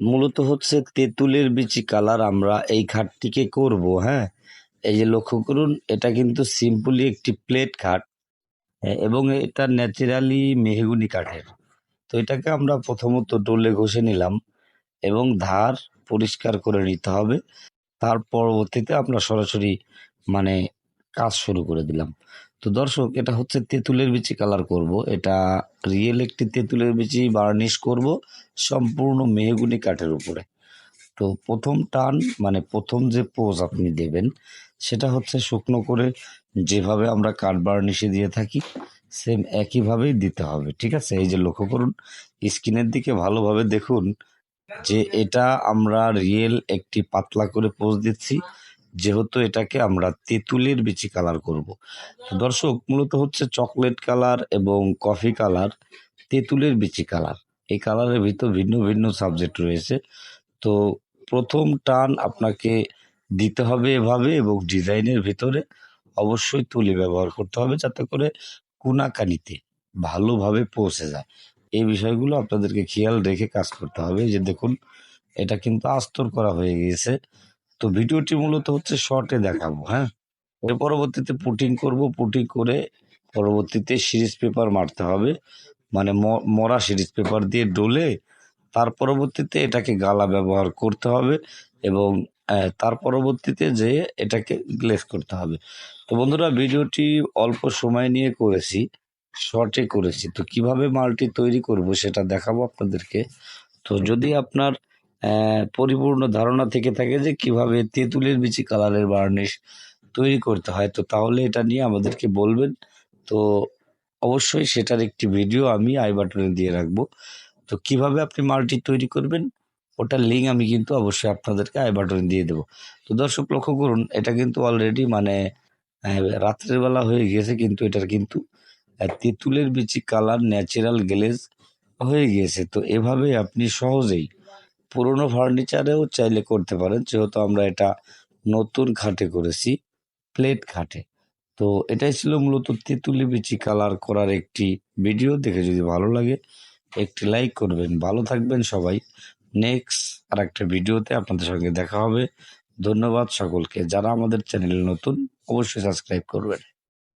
মূলত হচ্ছে তেঁতুলের বিচি কালার আমরা এই খাটটিকে করব হ্যাঁ? এই যে লক্ষ্য করুন এটা কিন্তু সিম্পলি একটি প্লেট খাট হ্যাঁ, এবং এটা ন্যাচারালি মেহগুনি কাঠের। তো এটাকে আমরা প্রথমত ডোলে ঘষে নিলাম এবং ধার পরিষ্কার করে নিতে হবে। তার পরবর্তীতে আমরা সরাসরি মানে কাজ শুরু করে দিলাম। তো দর্শক, এটা হচ্ছে তেঁতুলের বিচি কালার করব। এটা রিয়েল একটি তেঁতুলের বিচি বার্নিশ করব সম্পূর্ণ মেহগুনি কাঠের উপরে। তো প্রথম টান মানে প্রথম যে পোজ আপনি দেবেন, সেটা হচ্ছে শুকনো করে যেভাবে আমরা কাঠ বার্নিশে দিয়ে থাকি সেম একইভাবেই দিতে হবে, ঠিক আছে? এই যে লক্ষ্য করুন স্ক্রিনের দিকে ভালোভাবে দেখুন যে এটা আমরা রিয়েল একটি পাতলা করে পোজ দিচ্ছি। যেহেতু এটাকে আমরা তেঁতুলের বিচি কালার করব। দর্শক, মূলত হচ্ছে চকলেট কালার এবং কফি কালার তেঁতুলের বিচি কালার এই কালারের ভিতর ভিন্ন ভিন্ন সাবজেক্ট রয়েছে। তো প্রথম টান আপনাকে দিতে হবে এভাবে এবং ডিজাইনের ভিতরে অবশ্যই তুলি ব্যবহার করতে হবে যাতে করে কোনাকানিতে ভালোভাবে পৌঁছে যায়। এই বিষয়গুলো আপনাদেরকে খেয়াল রেখে কাজ করতে হবে। যে দেখুন, এটা কিন্তু আস্তর করা হয়ে গিয়েছে। তো ভিডিওটি মূলত হচ্ছে শর্টে দেখাবো হ্যাঁ? এর পরবর্তীতে পুটিং করব, পুটিং করে পরবর্তীতে সিরিজ পেপার মারতে হবে। মানে মরা সিরিজ পেপার দিয়ে ডলে তার পরবর্তীতে এটাকে গালা ব্যবহার করতে হবে এবং তার পরবর্তীতে যে এটাকে গ্লেজ করতে হবে। তো বন্ধুরা, ভিডিওটি অল্প সময় নিয়ে করেছি, শর্টে করেছি। তো কীভাবে মালটি তৈরি করব সেটা দেখাবো আপনাদেরকে। তো যদি আপনার পরিপূর্ণ ধারণা থেকে থাকে যে কীভাবে তেঁতুলের বিচি কালারের বার্নিশ তৈরি করতে হয়। তো তাহলে এটা নিয়ে আমাদেরকে বলবেন। তো অবশ্যই সেটার একটি ভিডিও আমি আই বাটনে দিয়ে রাখব। তো কীভাবে আপনি মালটি তৈরি করবেন, ওটার লিঙ্ক আমি কিন্তু অবশ্যই আপনাদেরকে আই বাটনে দিয়ে দেবো। তো দর্শক লক্ষ্য করুন, এটা কিন্তু অলরেডি মানে রাত্রের বেলা হয়ে গিয়েছে কিন্তু এটার কিন্তু তেঁতুলের বিচি কালার ন্যাচারাল গ্লেজ হয়ে গিয়েছে। তো এভাবে আপনি সহজেই পুরনো ফার্নিচারেও চাইলে করতে পারেন। যেহেতু আমরা এটা নতুন খাটে করেছি প্লেট খাটে তো এটাই ছিল মূলত তেঁতুলি বিচি কালার করার একটি ভিডিও দেখে যদি ভালো লাগে, একটি লাইক করবেন। ভালো থাকবেন সবাই। নেক্সট আর একটা ভিডিওতে আপনাদের সঙ্গে দেখা হবে। ধন্যবাদ সকলকে। যারা আমাদের চ্যানেলে নতুন, অবশ্যই সাবস্ক্রাইব করবেন।